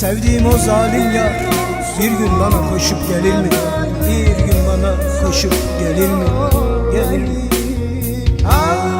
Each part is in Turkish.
sevdiğim o zalim yar Bir gün bana koşup gelir mi? Bir gün bana koşup gelir mi? Gelir mi? Ağlıyorum,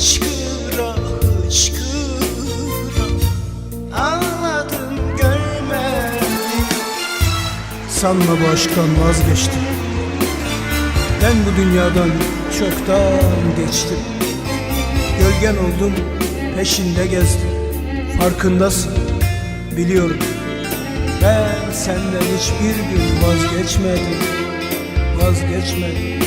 Hıçkıra hıçkıra. Anladım görmedim. Sanma bu aşktan vazgeçtim. Ben bu dünyadan çoktan geçtim. Gölgen oldum, peşinde gezdim. Farkındasın, biliyorum. Ben senden hiçbir gün vazgeçmedim. Vazgeçmedim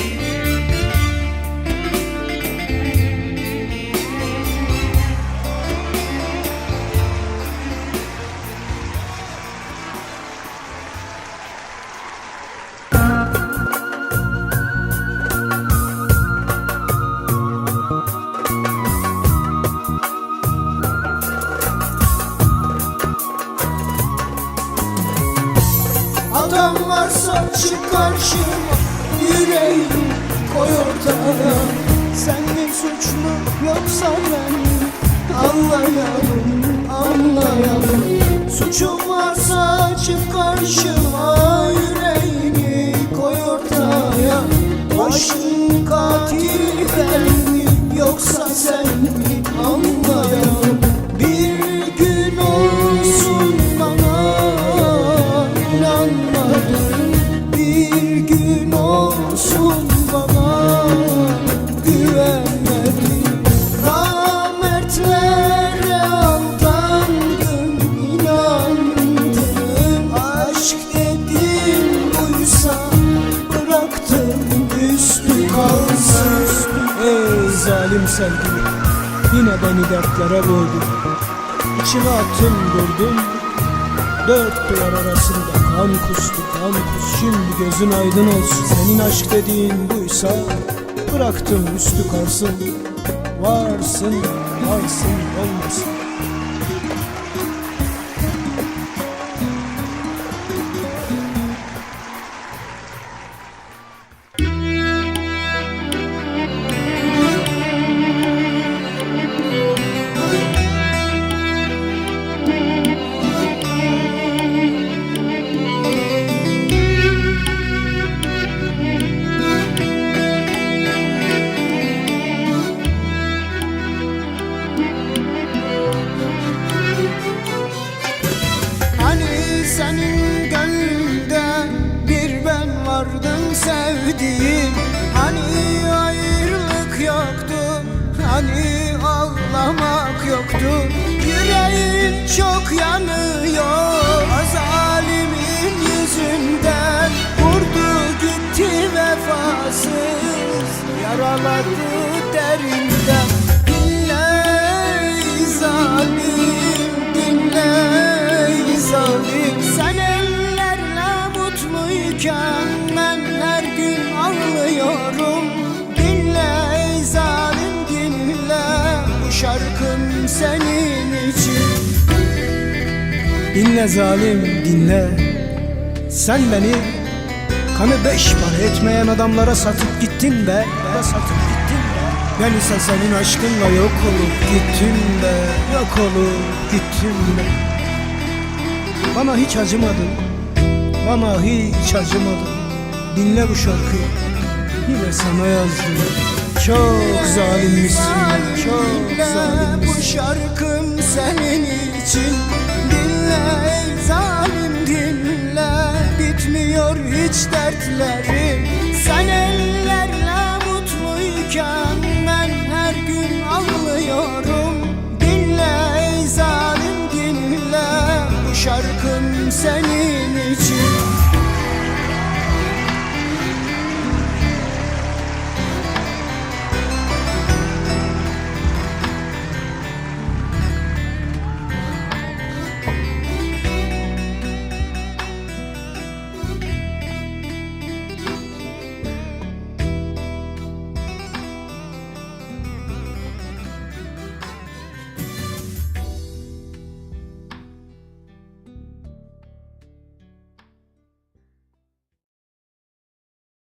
karşıma Yüreğim koy ortaya Senin suç mu yoksa ben? Anlayalım, anlayalım. Suçum varsa çık karşıma Yüreğini koy ortaya. Başın katili ben mi Yoksa sen mi? Anlayalım. Bir gün olsun bana inanmadın zalim sevgilim Yine beni dertlere boğdun İçime attın durdun Dört duvar arasında kan kustu kan kus Şimdi gözün aydın olsun. Senin aşk dediğin buysa Bıraktım üstü kalsın. Varsın varsın olmasın Yüreğin çok yanıyor Zalimin yüzünden. Vurdu gitti vefasız Yaraladı şarkım senin için. Dinle zalim dinle. Sen beni Kanı beş para etmeyen adamlara satıp gittin be. Satıp gittin be. Ben ise senin aşkınla yok olup gittim be. Yok olup gittim be. Bana hiç acımadın. Bana hiç acımadın. Dinle bu şarkıyı. Yine sana yazdım çok zalimmişsin. Çok zalimmişsin. Bu şarkım senin için. Dinle ey zalim dinle. Bitmiyor hiç dertlerim Sen ellerle mutluyken